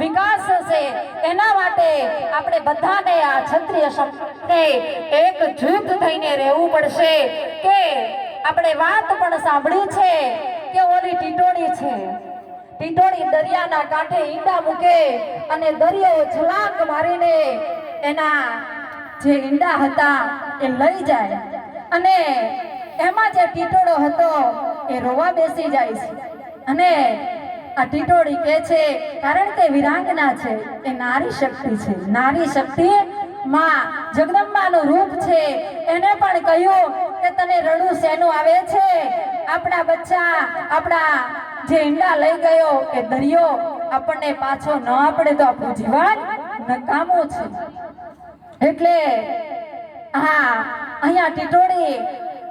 વિકાસ થશે એના માટે આપણે બધાને આ ક્ષત્રિય સમાજને એક જૂથ થઈને રહેવું પડશે. કે આપણે વાત પણ સાંભળી છે કે ઓલી ટીટોડી છે. ટીટોડી દરિયાના કાંઠે ઈંડા મૂકે અને દરિયો છલાંગ મારીને એના જે ઈંડા હતા એ લઈ જાય. અને એમાં જે ટીટોડો હતો એ રોવા બેસી જાય છે. અને આ કે છે, કારણ કે વિરાંગના છે, એ નારી શક્તિ છે. નારી શક્તિ માં જગદંબાનું રૂપ છે. એને પણ કહ્યું કે તને રડું શેનું આવે છે? આપણા બચ્ચા, આપણા જે ઈંડા લઈ ગયો એ દરિયો આપણને પાછો ન આપડે તો આપણું જીવન નકામું છે. એટલે હા, અહીંયા ટીટોડી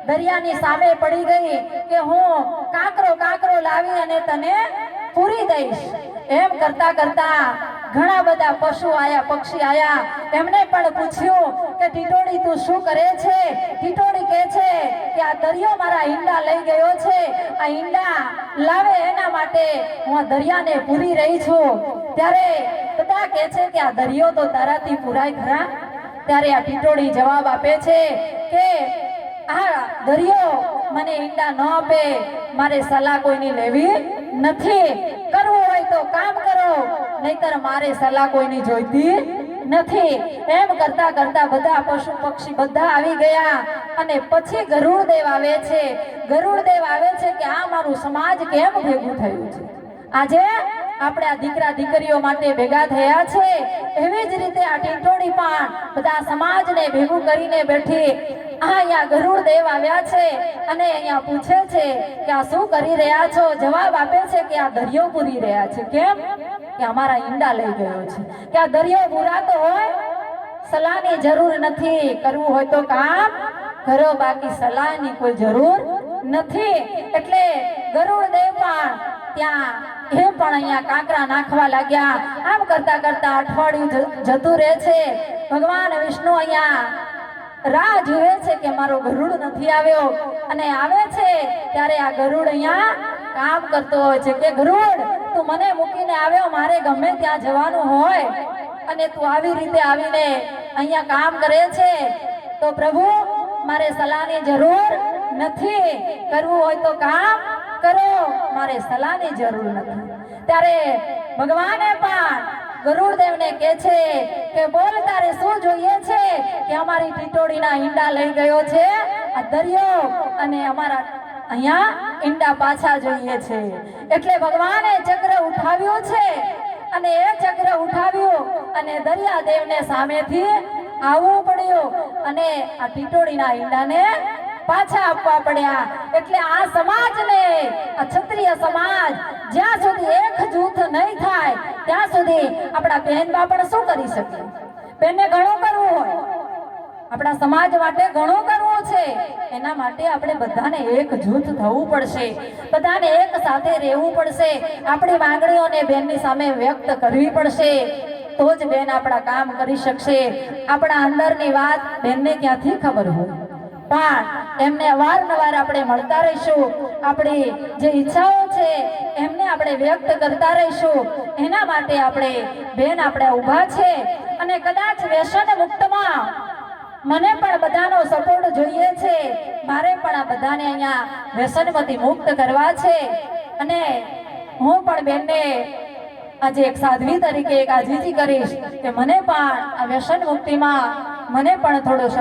દરિયાની સામે પડી ગઈ કે હું કાંકરો કાંકરો લાવી અને તને પૂરી દઈશ. એમ કરતા કરતા ઘણા બધા પશુ આયા, પક્ષી આયા. એમને પણ પૂછ્યું કે ટીટોડી તું શું કરે છે? ટીટોડી કહે છે કે, આ દરિયો મારા ઈંડા લઈ ગયો છે. આ ઈંડા લાવે એના માટે હું આ દરિયાને પૂરી રહી છું. ત્યારે બધા કહે છે કે, આ દરિયો તો તારાથી પૂરાય ખરા. ત્યારે આ ટીટોડી જવાબ આપે છે કે, આ દરિયો મને ઈંડા ન આપે. મારે સલાહ કોઈની લેવી નથી. કરવું હોય તો કામ કરો. નહીતર મારે સલાહ કોઈની જોઈતી નથી. એમ કરતા કરતા બધા પશુ પક્ષી બધા આવી ગયા. અને પછી ગરુડદેવ આવે છે. ગરુડદેવ આવે છે કે આ મારું સમાજ કેમ ભેગું થયું છે? આજે આપણે આ દીકરા દીકરીઓ માટે ભેગા થયા છે. એવી જ પણ બધા સમાજને ભેગું કરીને બેઠી અહીંયા ગરુડ દેવ આવ્યા છે અને અહીંયા પૂછે છે કે આ શું કરી રહ્યા છો? જવાબ આપે છે કે આ દરિયો પૂરી રહ્યા છે. કેમ? કે અમારા ઈંડા લઈ ગયો છે. કે આ દરિયો પૂરાતો હોય, સલાહની જરૂર નથી. કરવું હોય તો કામ કરો, બાકી સલાહની કોઈ જરૂર નથી. એટલે ગરુડ દેવ પણ ત્યાં એ પણ અહીંયા કાંકરા નાખવા લાગ્યા. આમ કરતા કરતા અઠવાડિયું જતું રહે છે. ભગવાન વિષ્ણુ અહીંયા રાહ જુએ છે કે મારો ગરુડ નથી આવ્યો. અને આવે છે ત્યારે આ ગરુડ અહીંયા કામ કરતો હોય છે કે ગરુડ, તું મને મૂકીને આવ્યો, મારે ગમે ત્યાં જવાનું હોય. અને તું આવી રીતે આવીને અહીંયા કામ કરે છે. તો પ્રભુ, મારે સલાહની જરૂર નથી. કરવું હોય તો કામ કરો, મારે સલાહની જરૂર નથી. ત્યારે ભગવાને પણ ગરુડદેવને કહે છે કે બોલ, તારે શું જોઈએ છે કે અમારી ટીટોડીના ઈંડા લઈ ગયો છે? આ દરિયો અને અમારા અહીંયા ઈંડા પાછા જોઈએ છે. એટલે ભગવાને ચક્ર ઉઠાવ્યું છે અને એ ચક્ર ઉઠાવ્યું અને દરિયાદેવને સામેથી આવવું પડ્યું અને આ ટીટોડીના ઈંડાને પાછા આપવા પડ્યા. એટલે આ સમાજને, આ ક્ષત્રિય સમાજ, જ્યાં સુધી એક જૂથ નહીં થાય, ત્યાં સુધી આપણા બહેન બાપણ શું કરી શકે? બેનને ઘણું કરવું હોય. આપણા સમાજ માટે ઘણું કરવું છે. એના માટે આપણે બધાને એક જૂથ થવું પડશે. બધાને એક સાથે રહેવું પડશે. આપણી માંગણીઓને બેનની સામે વ્યક્ત કરવી પડશે. તો જ બેન આપણા કામ કરી શકશે. આપણા અંદરની વાત બેનને ક્યાંથી ખબર હોય? પણ એમને અવારનવાર આપણે મળતા રહીશું. આપણી જે ઈચ્છાઓ છે, એમને આપણે વ્યક્ત કરતા રહીશું. એના માટે આપણે બેન આપણે ઊભા છે અને કદાચ વ્યસન મુક્તમાં મને પણ બધાનો સપોર્ટ જોઈએ છે. મારે પણ આ બધાને અહીંયા વ્યસનમાંથી મુક્ત કરવા છે. અને હું પણ બેનને આજે એક સાધ્વી તરીકે, એક આજીજી કરીશ કે મને પણ આ વ્યસન મુક્તિમાં મને પણ થોડો